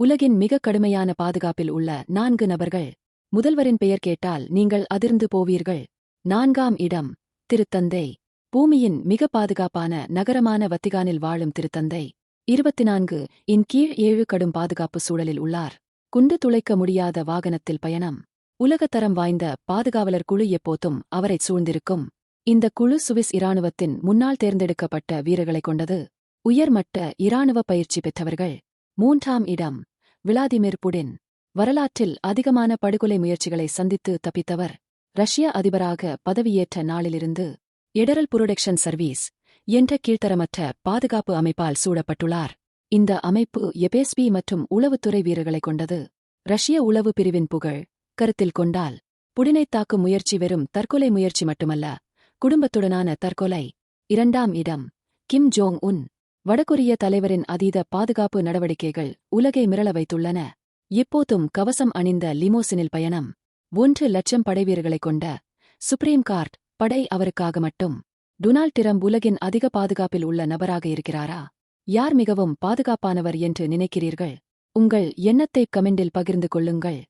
உலகின் மிக கடுமையான பாதுகாப்பில் உள்ள நான்கு நபர்கள். முதல்வரின் பெயர் கேட்டால் நீங்கள் அதிர்ந்து போவீர்கள். நான்காம் இடம் திருத்தந்தை. பூமியின் மிக பாதுகாப்பான நகரமான வத்திகானில் வாழும் திருத்தந்தை. இருபத்தி நான்கு இன் கீழ் ஏழு கடும் பாதுகாப்பு சூழலில் உள்ளார். குண்டு துளைக்க முடியாத வாகனத்தில் பயணம். உலகத்தரம் வாய்ந்த பாதுகாவலர் குழு எப்போதும் அவரைச் சூழ்ந்திருக்கும். இந்த குழு சுவிஸ் இராணுவத்தின் முன்னால் தேர்ந்தெடுக்கப்பட்ட வீரர்களைக் கொண்டது. உயர்மட்ட இராணுவ பயிற்சி பெற்றவர்கள். மூன்றாம் இடம் விளாதிமிர் புடின். வரலாற்றில் அதிகமான படுகொலை முயற்சிகளை சந்தித்து தப்பித்தவர். ரஷ்ய அதிபராக பதவியேற்ற நாளிலிருந்து எடரல் புரொடெக்ஷன் சர்வீஸ் என்ற கீழ்த்தரமற்ற பாதுகாப்பு அமைப்பால் சூடப்பட்டுள்ளார். இந்த அமைப்பு எபேஸ்பி மற்றும் உளவுத்துறை வீரர்களைக் கொண்டது. ரஷ்ய உளவு பிரிவின் புகழ் கருத்தில் கொண்டால் புடினைத் தாக்கும் முயற்சி வெறும் தற்கொலை முயற்சி மட்டுமல்ல குடும்பத்துடனான தற்கொலை இரண்டாம் இடம் கிம் ஜோங் உன் வடகொரிய தலைவரின் அதீத பாதுகாப்பு நடவடிக்கைகள் உலகை மிரள வைத்துள்ளன. இப்போதும் கவசம் அணிந்த லிமோசினில் பயணம். ஒன்று லட்சம் படைவீரர்களைக் கொண்ட சுப்ரீம் கார்ட் படை அவருக்காக மட்டும். டொனால்ட் டிரம்ப் உலகின் அதிக பாதுகாப்பில் உள்ள நபராக இருக்கிறாரா? யார் மிகவும் பாதுகாப்பானவர் என்று நினைக்கிறீர்கள்? உங்கள் எண்ணத்தை கமெண்டில் பகிர்ந்து கொள்ளுங்கள்.